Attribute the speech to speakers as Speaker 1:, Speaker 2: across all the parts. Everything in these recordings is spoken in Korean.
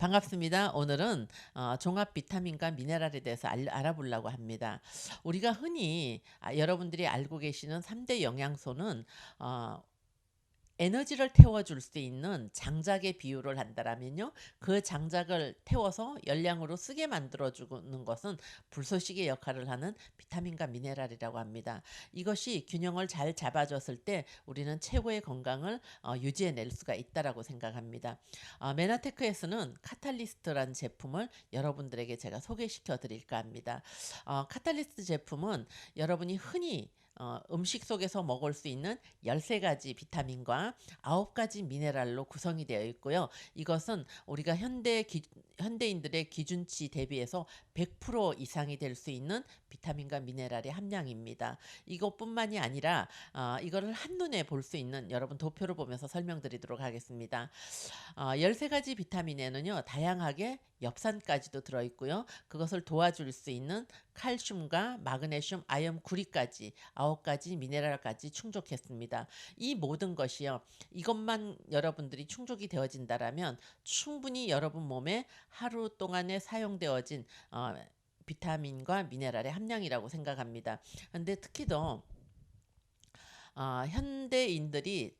Speaker 1: 반갑습니다. 오늘은 어, 종합 비타민과 미네랄에 대해서 알, 아보려고 합니다. 우리가 흔히 아, 여러분들이 알고 계시는 3대 영양소는 어, 에너지를 태워줄 수 있는 장작의 비유를 한다라면요. 그 장작을 태워서 열량으로 쓰게 만들어주는 것은 불소식의 역할을 하는 비타민과 미네랄이라고 합니다. 이것이 균형을 잘 잡아줬을 때 우리는 최고의 건강을 어, 유지해낼 수가 있다라고 생각합니다. 어, 메나테크에서는 카탈리스트라는 제품을 여러분들에게 제가 소개시켜 드릴까 합니다. 어, 카탈리스트 제품은 여러분이 흔히 어, 음식 속에서 먹을 수 있는 13가지 비타민과 9가지 미네랄로 구성이 되어 있고요. 이것은 우리가 현대 기, 현대인들의 기준치 대비해서 100% 이상이 될 수 있는 비타민과 미네랄의 함량입니다. 이것뿐만이 아니라 어, 이거를 한눈에 볼 수 있는 여러분 도표를 보면서 설명드리도록 하겠습니다. 어, 13가지 비타민에는요. 다양하게 엽산까지도 들어있고요. 그것을 도와줄 수 있는 칼슘과 마그네슘, 아연, 구리까지 아홉 가지 미네랄까지 충족했습니다. 이 모든 것이요. 이것만 여러분들이 충족이 되어진다라면 충분히 여러분 몸에 하루 동안에 사용되어진 어, 비타민과 미네랄의 함량이라고 생각합니다. 근데 특히 더 어, 현대인들이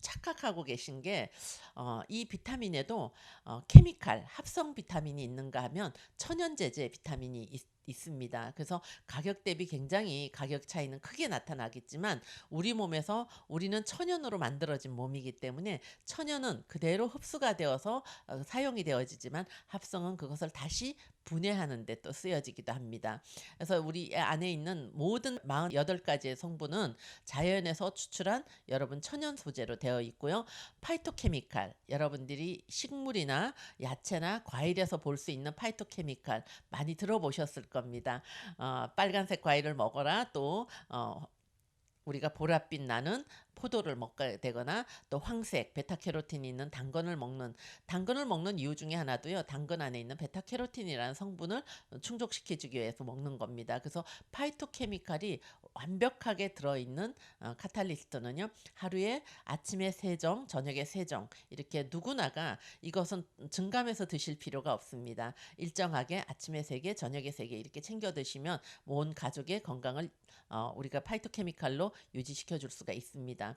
Speaker 1: 착각하고 계신 게, 어, 이 비타민에도 어, 케미칼, 합성 비타민이 있는가 하면 천연제제 비타민이 있, 있습니다. 그래서 가격 대비 굉장히 가격 차이는 크게 나타나겠지만 우리 몸에서 우리는 천연으로 만들어진 몸이기 때문에 천연은 그대로 흡수가 되어서 어, 사용이 되어지지만 합성은 그것을 다시 분해하는 데 또 쓰여지기도 합니다. 그래서 우리 안에 있는 모든 48가지의 성분은 자연에서 추출한 여러분 천연 소재로 되어 있고요. 파이토케미칼, 여러분들이 식물이나 야채나 과일에서 볼 수 있는 파이토케미칼 많이 들어보셨을 겁니다. 어, 빨간색 과일을 먹어라 또 어, 우리가 보랏빛 나는 포도를 먹게 되거나 또 황색 베타캐로틴이 있는 당근을 먹는 당근을 먹는 이유 중에 하나도요. 당근 안에 있는 베타캐로틴이라는 성분을 충족시켜 주기 위해서 먹는 겁니다. 그래서 파이토케미칼이 완벽하게 들어 있는 어, 카탈리스트는요. 하루에 아침에 세정, 저녁에 세정 이렇게 누구나가 이것은 증감해서 드실 필요가 없습니다. 일정하게 아침에 세 개, 저녁에 세 개 이렇게 챙겨 드시면 온 가족의 건강을 어, 우리가 파이토케미칼로 유지시켜 줄 수가 있습니다.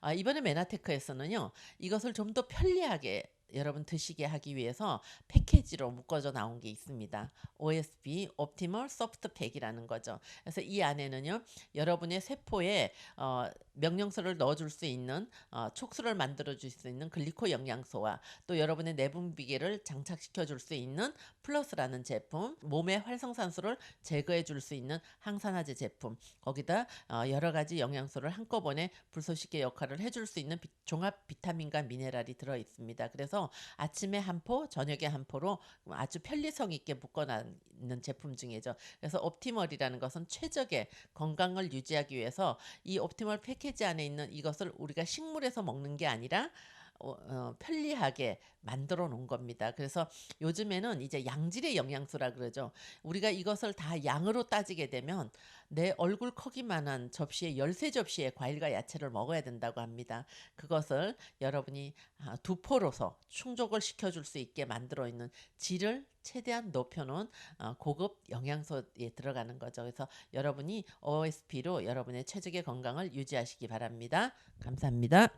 Speaker 1: 아, 이번에 메나테크에서는요, 이것을 좀 더 편리하게 여러분 드시게 하기 위해서 패키지로 묶어져 나온 게 있습니다. OSB Optimal Soft Pack이라는 거죠. 그래서 이 안에는요, 여러분의 세포에 어, 명령서를 넣어줄 수 있는 어, 촉수를 만들어줄 수 있는 글리코 영양소와 또 여러분의 내분비계를 장착시켜 줄 수 있는 플러스라는 제품, 몸의 활성산소를 제거해 줄 수 있는 항산화제 제품, 거기다 어, 여러 가지 영양소를 한꺼번에 불소식의 역할을 해줄 수 있는 비, 종합 비타민과 미네랄이 들어 있습니다. 그래서 아침에 한 포, 저녁에 한 포로 아주 편리성 있게 묶어놓는 제품 중이죠. 그래서 옵티멀이라는 것은 최적의 건강을 유지하기 위해서 이 옵티멀 패키지 패키지 안에 있는 이것을 우리가 식물에서 먹는 게 아니라 어, 어, 편리하게 만들어 놓은 겁니다. 그래서 요즘에는 이제 양질의 영양소라 그러죠. 우리가 이것을 다 양으로 따지게 되면 내 얼굴 크기만한 접시에 열세 접시의 과일과 야채를 먹어야 된다고 합니다. 그것을 여러분이 아, 두 포로서 충족을 시켜줄 수 있게 만들어 있는 질을 최대한 높여놓은 어, 고급 영양소에 들어가는 거죠. 그래서 여러분이 OSP로 여러분의 최적의 건강을 유지하시기 바랍니다. 감사합니다.